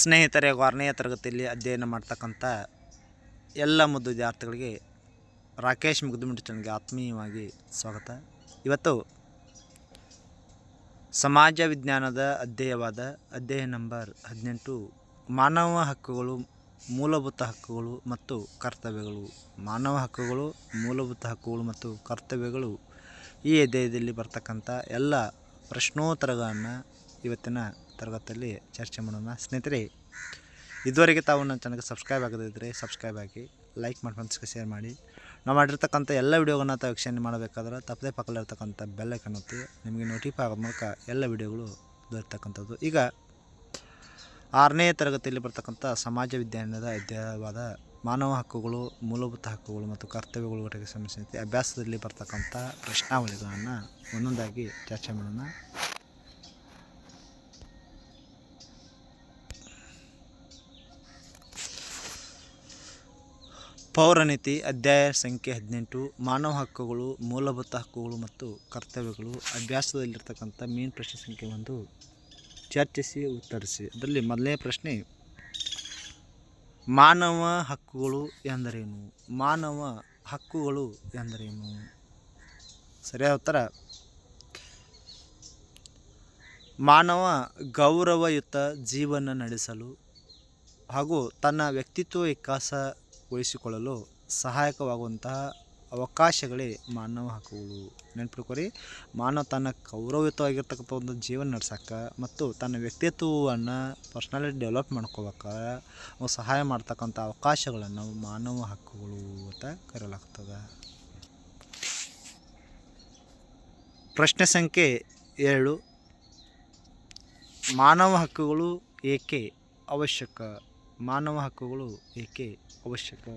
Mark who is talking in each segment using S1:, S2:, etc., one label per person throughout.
S1: ಸ್ನೇಹಿತರೆ ಆರನೆಯ ತರಗತಿಯಲ್ಲಿ ಅಧ್ಯಯನ ಮಾಡ್ತಕ್ಕಂಥ ಎಲ್ಲ ಮುದ್ದು ವಿದ್ಯಾರ್ಥಿಗಳಿಗೆ ರಾಕೇಶ್ ಮುಗ್ದುಮಿಟ್ಟು ಚಾನಲ್ಗೆ ಆತ್ಮೀಯವಾಗಿ ಸ್ವಾಗತ. ಇವತ್ತು ಸಮಾಜ ವಿಜ್ಞಾನದ ಅಧ್ಯಯವಾದ ಅಧ್ಯಾಯ ನಂಬರ್ ಹದಿನೆಂಟು, ಮಾನವ ಹಕ್ಕುಗಳು, ಮೂಲಭೂತ ಹಕ್ಕುಗಳು ಮತ್ತು ಕರ್ತವ್ಯಗಳು. ಮಾನವ ಹಕ್ಕುಗಳು, ಮೂಲಭೂತ ಹಕ್ಕುಗಳು ಮತ್ತು ಕರ್ತವ್ಯಗಳು ಈ ಅಧ್ಯಾಯದಲ್ಲಿ ಬರ್ತಕ್ಕಂಥ ಎಲ್ಲ ಪ್ರಶ್ನೋತ್ತರಗಳನ್ನು ಇವತ್ತಿನ ತರಗತಿಯಲ್ಲಿ ಚರ್ಚೆ ಮಾಡೋಣ. ಸ್ನೇಹಿತರೆ, ಇದುವರೆಗೆ ತಾವು ನನ್ನ ಚಾನಲ್ಗೆ ಸಬ್ಸ್ಕ್ರೈಬ್ ಆಗದಿದ್ದರೆ ಸಬ್ಸ್ಕ್ರೈಬ್ ಆಗಿ, ಲೈಕ್ ಮಾಡಿ ಫ್ರೆಂಡ್ಸ್ಗೆ ಶೇರ್ ಮಾಡಿ. ನಾವು ಮಾಡಿರ್ತಕ್ಕಂಥ ಎಲ್ಲ ವಿಡಿಯೋಗಳನ್ನ ತಾವು ವೀಕ್ಷಣೆ ಮಾಡಬೇಕಾದ್ರೆ ತಪ್ಪದೇ ಪಕ್ಕದಲ್ಲಿರ್ತಕ್ಕಂಥ ಬೆಲ್ ಕಾಣುತ್ತೆ ನಿಮಗೆ ನೋಟಿಫೈ ಆಗೋ ಮೂಲಕ ಎಲ್ಲ ವಿಡಿಯೋಗಳು ದೊರೆತಕ್ಕಂಥದ್ದು. ಈಗ, ಆರನೇ ತರಗತಿಯಲ್ಲಿ ಬರ್ತಕ್ಕಂಥ ಸಮಾಜ ವಿಜ್ಞಾನದ ಅಧ್ಯಾಯವಾದ ಮಾನವ ಹಕ್ಕುಗಳು, ಮೂಲಭೂತ ಹಕ್ಕುಗಳು ಮತ್ತು ಕರ್ತವ್ಯಗಳು ಸಂಬಂಧಿಸಿದಂತೆ ಅಭ್ಯಾಸದಲ್ಲಿ ಬರ್ತಕ್ಕಂಥ ಪ್ರಶ್ನಾವಳಿಗಳನ್ನು ಒಂದೊಂದಾಗಿ ಚರ್ಚೆ ಮಾಡೋಣ. ಪೌರನೀತಿ ಅಧ್ಯಾಯ ಸಂಖ್ಯೆ ಹದಿನೆಂಟು, ಮಾನವ ಹಕ್ಕುಗಳು, ಮೂಲಭೂತ ಹಕ್ಕುಗಳು ಮತ್ತು ಕರ್ತವ್ಯಗಳು ಅಭ್ಯಾಸದಲ್ಲಿರ್ತಕ್ಕಂಥ ಮೇನ್ ಪ್ರಶ್ನೆ ಸಂಖ್ಯೆ ಒಂದು. ಚರ್ಚಿಸಿ, ಉತ್ತರಿಸಿ. ಅದರಲ್ಲಿ ಮೊದಲನೇ ಪ್ರಶ್ನೆ, ಮಾನವ ಹಕ್ಕುಗಳು ಎಂದರೇನು? ಮಾನವ ಹಕ್ಕುಗಳು ಎಂದರೇನು? ಸರಿಯಾದ ಉತ್ತರ? ಮಾನವ ಗೌರವಯುತ ಜೀವನ ನಡೆಸಲು ಹಾಗೂ ತನ್ನ ವ್ಯಕ್ತಿತ್ವ ವಿಕಾಸಗೊಳಿಸಿಕೊಳ್ಳಲು ಸಹಾಯಕವಾಗುವಂತಹ ಅವಕಾಶಗಳೇ ಮಾನವ ಹಕ್ಕುಗಳು. ನೆನ್ಪಿಟ್ಕೊರಿ ಮಾನವ ತನ್ನ ಗೌರವಯುತವಾಗಿರ್ತಕ್ಕಂಥ ಒಂದು ಜೀವನ ನಡ್ಸೋಕ್ಕೆ ಮತ್ತು ತನ್ನ ವ್ಯಕ್ತಿತ್ವವನ್ನು ಪರ್ಸ್ನಾಲಿಟಿ ಡೆವಲಪ್ ಮಾಡ್ಕೋಬೇಕು ಅವು ಸಹಾಯ ಮಾಡ್ತಕ್ಕಂಥ ಅವಕಾಶಗಳನ್ನು ಮಾನವ ಹಕ್ಕುಗಳು ಅಂತ ಕರೆಯಲಾಗ್ತದೆ ಪ್ರಶ್ನೆ ಸಂಖ್ಯೆ ಎರಡು ಮಾನವ ಹಕ್ಕುಗಳು ಏಕೆ ಅವಶ್ಯಕ? ಮಾನವ ಹಕ್ಕುಗಳು ಏಕೆ ಅವಶ್ಯಕ?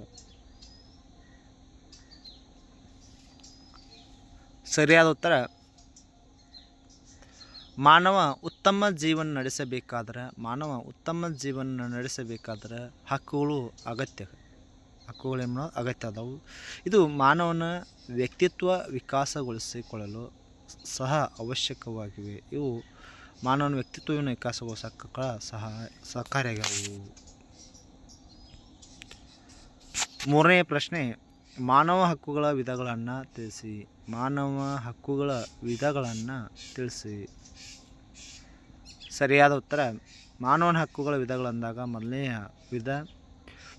S1: ಸರಿಯಾದ ಉತ್ತರ, ಮಾನವ ಉತ್ತಮ ಜೀವನ ನಡೆಸಬೇಕಾದ್ರೆ, ಮಾನವ ಉತ್ತಮ ಜೀವನ ನಡೆಸಬೇಕಾದ್ರೆ ಹಕ್ಕುಗಳು ಅಗತ್ಯ. ಹಕ್ಕುಗಳೇನೋ ಅಗತ್ಯ ಅದಾವು. ಇದು ಮಾನವನ ವ್ಯಕ್ತಿತ್ವ ವಿಕಾಸಗೊಳಿಸಿಕೊಳ್ಳಲು ಸಹ ಅವಶ್ಯಕವಾಗಿವೆ. ಇವು ಮಾನವನ ವ್ಯಕ್ತಿತ್ವವನ್ನು ವಿಕಾಸಗೊಳಿಸಕ್ಕ ಸಹ ಸಹಕಾರಿಯಾಗ್ಯಾವು ಮೂರನೇ ಪ್ರಶ್ನೆ, ಮಾನವ ಹಕ್ಕುಗಳ ವಿಧಗಳನ್ನು ತಿಳಿಸಿ. ಮಾನವ ಹಕ್ಕುಗಳ ವಿಧಗಳನ್ನು ತಿಳಿಸಿ. ಸರಿಯಾದ ಉತ್ತರ ಮಾನವನ ಹಕ್ಕುಗಳ ವಿಧಗಳಂದಾಗ ಮೊದಲನೆಯ ವಿಧ,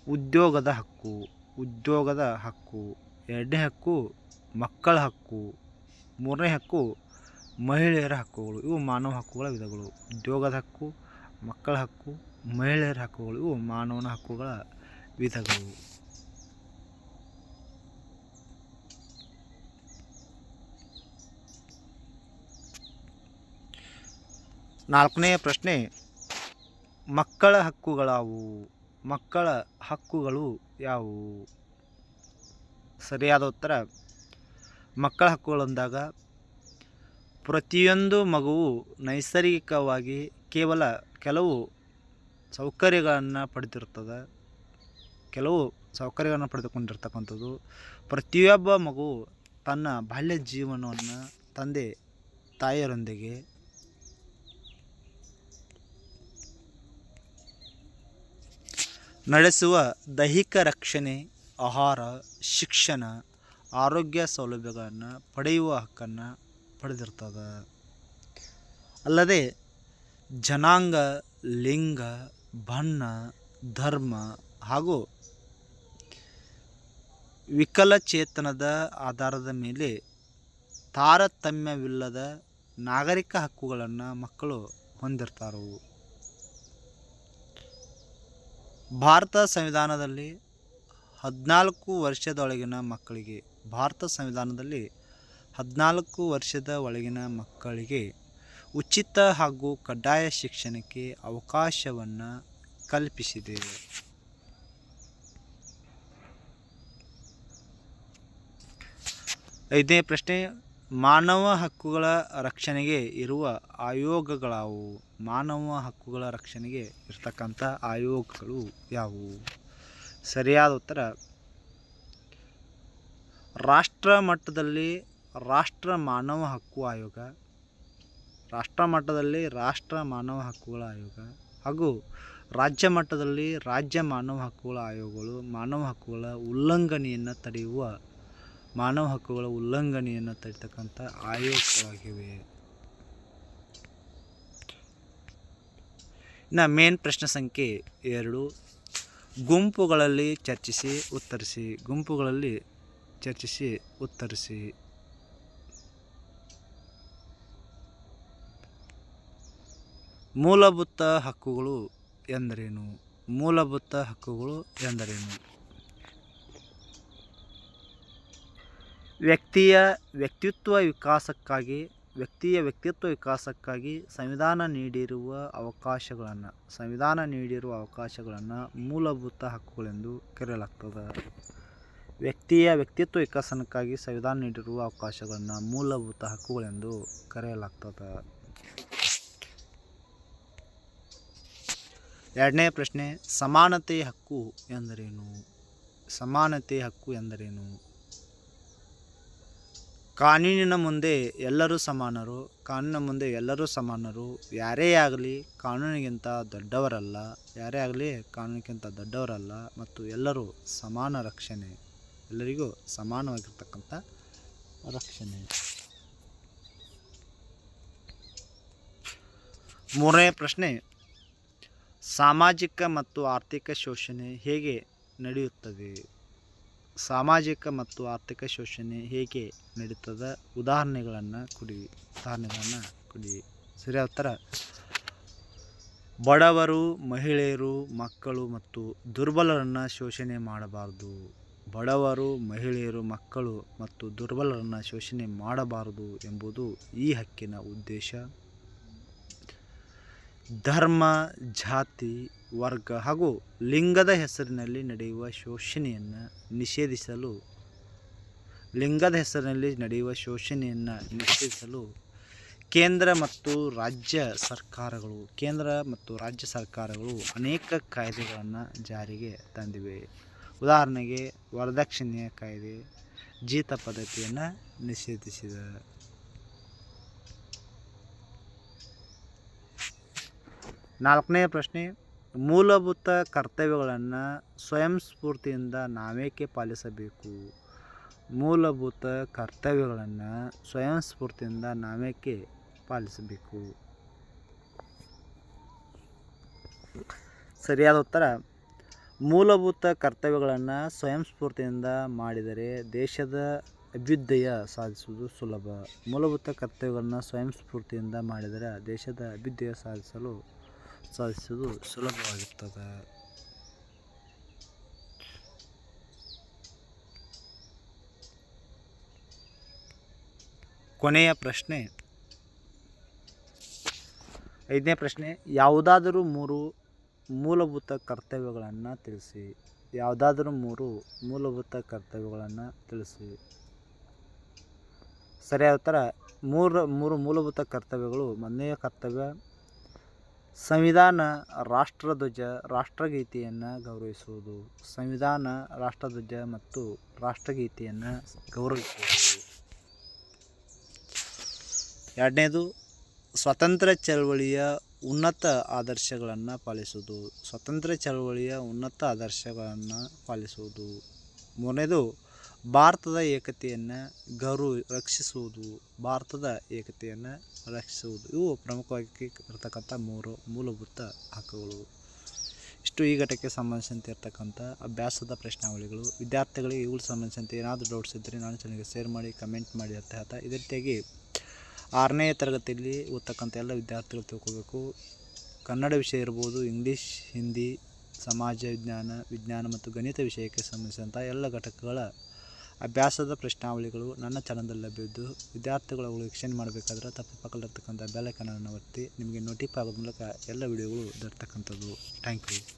S1: ಉದ್ಯೋಗದ ಹಕ್ಕು. ಉದ್ಯೋಗದ ಹಕ್ಕು. ಎರಡನೇ ಹಕ್ಕು, ಮಕ್ಕಳ ಹಕ್ಕು. ಮೂರನೇ ಹಕ್ಕು, ಮಹಿಳೆಯರ ಹಕ್ಕುಗಳು. ಇವು ಮಾನವ ಹಕ್ಕುಗಳ ವಿಧಗಳು. ಉದ್ಯೋಗದ ಹಕ್ಕು, ಮಕ್ಕಳ ಹಕ್ಕು, ಮಹಿಳೆಯರ ಹಕ್ಕುಗಳು. ಇವು ಮಾನವನ ಹಕ್ಕುಗಳ ವಿಧಗಳು. ನಾಲ್ಕನೆಯ ಪ್ರಶ್ನೆ, ಮಕ್ಕಳ ಹಕ್ಕುಗಳಾವು, ಮಕ್ಕಳ ಹಕ್ಕುಗಳು ಯಾವುವು? ಸರಿಯಾದ ಉತ್ತರ, ಮಕ್ಕಳ ಹಕ್ಕುಗಳು ಅಂದಾಗ ಪ್ರತಿಯೊಂದು ಮಗುವು ನೈಸರ್ಗಿಕವಾಗಿ ಕೇವಲ ಕೆಲವು ಸೌಕರ್ಯಗಳನ್ನು ಪಡೆದಿರ್ತದೆ, ಕೆಲವು ಸೌಕರ್ಯಗಳನ್ನು ಪಡೆದುಕೊಂಡಿರ್ತಕ್ಕಂಥದ್ದು. ಪ್ರತಿಯೊಬ್ಬ ಮಗು ತನ್ನ ಬಾಲ್ಯ ಜೀವನವನ್ನು ತಂದೆ, ತಾಯಿಯರೊಂದಿಗೆ ನಡೆಸುವ ದೈಹಿಕ ರಕ್ಷಣೆ, ಆಹಾರ, ಶಿಕ್ಷಣ, ಆರೋಗ್ಯ ಸೌಲಭ್ಯಗಳನ್ನು ಪಡೆಯುವ ಹಕ್ಕನ್ನು ಪಡೆದಿರ್ತದೆ. ಅಲ್ಲದೆ ಜನಾಂಗ, ಲಿಂಗ, ಬಣ್ಣ, ಧರ್ಮ ಹಾಗೂ ವಿಕಲಚೇತನದ ಆಧಾರದ ಮೇಲೆ ತಾರತಮ್ಯವಿಲ್ಲದ ನಾಗರಿಕ ಹಕ್ಕುಗಳನ್ನು ಮಕ್ಕಳು ಹೊಂದಿರ್ತಾರೆ ಭಾರತ ಸಂವಿಧಾನದಲ್ಲಿ ಹದಿನಾಲ್ಕು ವರ್ಷದೊಳಗಿನ ಮಕ್ಕಳಿಗೆ, ಭಾರತ ಸಂವಿಧಾನದಲ್ಲಿ ಹದಿನಾಲ್ಕು ವರ್ಷದ ಒಳಗಿನ ಮಕ್ಕಳಿಗೆ ಉಚಿತ ಹಾಗೂ ಕಡ್ಡಾಯ ಶಿಕ್ಷಣಕ್ಕೆ ಅವಕಾಶವನ್ನು ಕಲ್ಪಿಸಿದೆ. ಐದನೇ ಪ್ರಶ್ನೆ ಮಾನವ ಹಕ್ಕುಗಳ ರಕ್ಷಣೆಗೆ ಇರುವ ಆಯೋಗಗಳಾವು ಮಾನವ ಹಕ್ಕುಗಳ ರಕ್ಷಣೆಗೆ ಇರ್ತಕ್ಕಂಥ ಆಯೋಗಗಳು ಯಾವುವು? ಸರಿಯಾದ ಉತ್ತರ, ರಾಷ್ಟ್ರ ಮಟ್ಟದಲ್ಲಿ ರಾಷ್ಟ್ರ ಮಾನವ ಹಕ್ಕು ಆಯೋಗ, ರಾಷ್ಟ್ರ ಮಟ್ಟದಲ್ಲಿ ರಾಷ್ಟ್ರ ಮಾನವ ಹಕ್ಕುಗಳ ಆಯೋಗ ಹಾಗೂ ರಾಜ್ಯ ಮಟ್ಟದಲ್ಲಿ ರಾಜ್ಯ ಮಾನವ ಹಕ್ಕುಗಳ ಆಯೋಗಗಳು ಮಾನವ ಹಕ್ಕುಗಳ ಉಲ್ಲಂಘನೆಯನ್ನು ತಡೆಯುವ ಮಾನವ ಹಕ್ಕುಗಳ ಉಲ್ಲಂಘನೆಯನ್ನು ತಡಿತಕ್ಕಂಥ ಆಯೋಗಗಳಾಗಿವೆ ಇನ್ನು ಮೇನ್ ಪ್ರಶ್ನೆ ಸಂಖ್ಯೆ ಎರಡು. ಗುಂಪುಗಳಲ್ಲಿ ಚರ್ಚಿಸಿ, ಉತ್ತರಿಸಿ. ಗುಂಪುಗಳಲ್ಲಿ ಚರ್ಚಿಸಿ, ಉತ್ತರಿಸಿ. ಮೂಲಭೂತ ಹಕ್ಕುಗಳು ಎಂದರೇನು? ಮೂಲಭೂತ ಹಕ್ಕುಗಳು ಎಂದರೇನು? ವ್ಯಕ್ತಿಯ ವ್ಯಕ್ತಿತ್ವ ವಿಕಾಸಕ್ಕಾಗಿ, ವ್ಯಕ್ತಿಯ ವ್ಯಕ್ತಿತ್ವ ವಿಕಾಸಕ್ಕಾಗಿ ಸಂವಿಧಾನ ನೀಡಿರುವ ಅವಕಾಶಗಳನ್ನು, ಸಂವಿಧಾನ ನೀಡಿರುವ ಅವಕಾಶಗಳನ್ನು ಮೂಲಭೂತ ಹಕ್ಕುಗಳೆಂದು ಕರೆಯಲಾಗ್ತದೆ. ವ್ಯಕ್ತಿಯ ವ್ಯಕ್ತಿತ್ವ ವಿಕಸನಕ್ಕಾಗಿ ಸಂವಿಧಾನ ನೀಡಿರುವ ಅವಕಾಶಗಳನ್ನು ಮೂಲಭೂತ ಹಕ್ಕುಗಳೆಂದು ಕರೆಯಲಾಗ್ತದೆ. ಎರಡನೇ ಪ್ರಶ್ನೆ ಸಮಾನತೆ ಹಕ್ಕು ಎಂದರೇನು? ಸಮಾನತೆ ಹಕ್ಕು ಎಂದರೇನು? ಕಾನೂನಿನ ಮುಂದೆ ಎಲ್ಲರೂ ಸಮಾನರು, ಕಾನೂನಿನ ಮುಂದೆ ಎಲ್ಲರೂ ಸಮಾನರು, ಯಾರೇ ಆಗಲಿ ಕಾನೂನಿಗಿಂತ ದೊಡ್ಡವರಲ್ಲ, ಯಾರೇ ಆಗಲಿ ಕಾನೂನಿಗಿಂತ ದೊಡ್ಡವರಲ್ಲ ಮತ್ತು ಎಲ್ಲರೂ ಸಮಾನ ರಕ್ಷಣೆ, ಎಲ್ಲರಿಗೂ ಸಮಾನವಾಗಿರ್ತಕ್ಕಂಥ ರಕ್ಷಣೆ. ಮೂರನೇ ಪ್ರಶ್ನೆ, ಸಾಮಾಜಿಕ ಮತ್ತು ಆರ್ಥಿಕ ಶೋಷಣೆ ಹೇಗೆ ನಡೆಯುತ್ತದೆ? ಸಾಮಾಜಿಕ ಮತ್ತು ಆರ್ಥಿಕ ಶೋಷಣೆ ಹೇಗೆ ನಡೀತದ? ಉದಾಹರಣೆಗಳನ್ನು ಕೊಡಿ ಉದಾಹರಣೆಗಳನ್ನು ಕೊಡಿ. ಸರಿಯಾದ ಉತ್ತರ ಬಡವರು, ಮಹಿಳೆಯರು, ಮಕ್ಕಳು ಮತ್ತು ದುರ್ಬಲರನ್ನು ಶೋಷಣೆ ಮಾಡಬಾರದು. ಬಡವರು, ಮಹಿಳೆಯರು, ಮಕ್ಕಳು ಮತ್ತು ದುರ್ಬಲರನ್ನು ಶೋಷಣೆ ಮಾಡಬಾರದು ಎಂಬುದು ಈ ಹಕ್ಕಿನ ಉದ್ದೇಶ. ಧರ್ಮ, ಜಾತಿ, ವರ್ಗ ಹಾಗೂ ಲಿಂಗದ ಹೆಸರಿನಲ್ಲಿ ನಡೆಯುವ ಶೋಷಣೆಯನ್ನು ನಿಷೇಧಿಸಲು, ಲಿಂಗದ ಹೆಸರಿನಲ್ಲಿ ನಡೆಯುವ ಶೋಷಣೆಯನ್ನು ನಿಷೇಧಿಸಲು ಕೇಂದ್ರ ಮತ್ತು ರಾಜ್ಯ ಸರ್ಕಾರಗಳು, ಕೇಂದ್ರ ಮತ್ತು ರಾಜ್ಯ ಸರ್ಕಾರಗಳು ಅನೇಕ ಕಾಯ್ದೆಗಳನ್ನು ಜಾರಿಗೆ ತಂದಿವೆ. ಉದಾಹರಣೆಗೆ ವರದಕ್ಷಿಣೆಯ ಕಾಯ್ದೆ, ಜೀತ ಪದ್ಧತಿಯನ್ನು ನಿಷೇಧಿಸಿದೆ ನಾಲ್ಕನೇ ಪ್ರಶ್ನೆ, ಮೂಲಭೂತ ಕರ್ತವ್ಯಗಳನ್ನು ಸ್ವಯಂ ಸ್ಫೂರ್ತಿಯಿಂದ ನಾವೇಕೆ ಪಾಲಿಸಬೇಕು? ಮೂಲಭೂತ ಕರ್ತವ್ಯಗಳನ್ನು ಸ್ವಯಂ ಸ್ಫೂರ್ತಿಯಿಂದ ನಾವೇಕೆ ಪಾಲಿಸಬೇಕು? ಸರಿಯಾದ ಉತ್ತರ, ಮೂಲಭೂತ ಕರ್ತವ್ಯಗಳನ್ನು ಸ್ವಯಂ ಸ್ಫೂರ್ತಿಯಿಂದ ಮಾಡಿದರೆ ದೇಶದ ಅಭ್ಯುದಯ ಸಾಧಿಸುವುದು ಸುಲಭ. ಮೂಲಭೂತ ಕರ್ತವ್ಯಗಳನ್ನು ಸ್ವಯಂ ಸ್ಫೂರ್ತಿಯಿಂದ ಮಾಡಿದರೆ ದೇಶದ ಅಭ್ಯುದಯ ಸಾಧಿಸಲು ಸಾಧಿಸುವುದು ಸುಲಭವಾಗುತ್ತದೆ ಕೊನೆಯ ಪ್ರಶ್ನೆ. ಐದನೇ ಪ್ರಶ್ನೆ, ಯಾವುದಾದರೂ ಮೂರು ಮೂಲಭೂತ ಕರ್ತವ್ಯಗಳನ್ನು ತಿಳಿಸಿ. ಯಾವುದಾದರೂ ಮೂರು ಮೂಲಭೂತ ಕರ್ತವ್ಯಗಳನ್ನು ತಿಳಿಸಿ. ಸರಿಯಾದ ಥರ ಮೂರು ಮೂರು ಮೂಲಭೂತ ಕರ್ತವ್ಯಗಳು ಮೊದಲನೆಯ ಕರ್ತವ್ಯ ಸಂವಿಧಾನ ರಾಷ್ಟ್ರಧ್ವಜ ರಾಷ್ಟ್ರಗೀತೆಯನ್ನು ಗೌರವಿಸುವುದು. ಸಂವಿಧಾನ ರಾಷ್ಟ್ರಧ್ವಜ ಮತ್ತು ರಾಷ್ಟ್ರಗೀತೆಯನ್ನು ಗೌರವಿಸುವುದು. ಎರಡನೇದು, ಸ್ವತಂತ್ರ ಚಳವಳಿಯ ಉನ್ನತ ಆದರ್ಶಗಳನ್ನು ಪಾಲಿಸುವುದು. ಸ್ವತಂತ್ರ ಚಳವಳಿಯ ಉನ್ನತ ಆದರ್ಶಗಳನ್ನು ಪಾಲಿಸುವುದು. ಮೂರನೇದು ಭಾರತದ ಏಕತೆಯನ್ನು ಗೌರವ ರಕ್ಷಿಸುವುದು, ಭಾರತದ ಏಕತೆಯನ್ನು ರಕ್ಷಿಸುವುದು. ಇವು ಪ್ರಮುಖವಾಗಿ ಇರತಕ್ಕಂಥ ಮೂರು ಮೂಲಭೂತ ಹಕ್ಕುಗಳು. ಇಷ್ಟು ಈ ಘಟಕ್ಕೆ ಸಂಬಂಧಿಸಿದಂತೆ ಇರ್ತಕ್ಕಂಥ ಅಭ್ಯಾಸದ ಪ್ರಶ್ನಾವಳಿಗಳು. ವಿದ್ಯಾರ್ಥಿಗಳಿಗೆ ಇವುಗಳ ಸಂಬಂಧಿಸಿದಂತೆ ಏನಾದರೂ ಡೌಟ್ಸ್ ಇದ್ದರೆ ನಾನು ಚೆನ್ನಾಗಿ ಶೇರ್ ಮಾಡಿ ಕಮೆಂಟ್ ಮಾಡಿ ಅಂತ ಹೇಳ್ತಾ ಇದೇ ರೀತಿಯಾಗಿ ಆರನೇ ತರಗತಿಯಲ್ಲಿ ಓದ್ತಕ್ಕಂಥ ಎಲ್ಲ ವಿದ್ಯಾರ್ಥಿಗಳು ತಿಳ್ಕೊಬೇಕು. ಕನ್ನಡ ವಿಷಯ ಇರ್ಬೋದು, ಇಂಗ್ಲೀಷ್, ಹಿಂದಿ, ಸಮಾಜ ವಿಜ್ಞಾನ ವಿಜ್ಞಾನ ಮತ್ತು ಗಣಿತ ವಿಷಯಕ್ಕೆ ಸಂಬಂಧಿಸಿದಂಥ ಎಲ್ಲ ಘಟಕಗಳ ಅಭ್ಯಾಸದ ಪ್ರಶ್ನಾವಳಿಗಳು ನನ್ನ ಚಾನಲ್ದಲ್ಲಿ ಲಭ್ಯವಿದ್ದು, ವಿದ್ಯಾರ್ಥಿಗಳು ವೀಕ್ಷಣೆ ಮಾಡಬೇಕಾದ್ರೆ ತಪ್ಪು ಪಕ್ಕದಲ್ಲಿರ್ತಕ್ಕಂಥ ಬೆಲ್ಲೈಕನನ್ನು ಒತ್ತಿ ನಿಮಗೆ ನೋಟಿಫೈ ಆಗೋದ್ರ ಮೂಲಕ ಎಲ್ಲ ವಿಡಿಯೋಗಳು ದೊರೆತಕ್ಕಂಥದ್ದು. Thank you.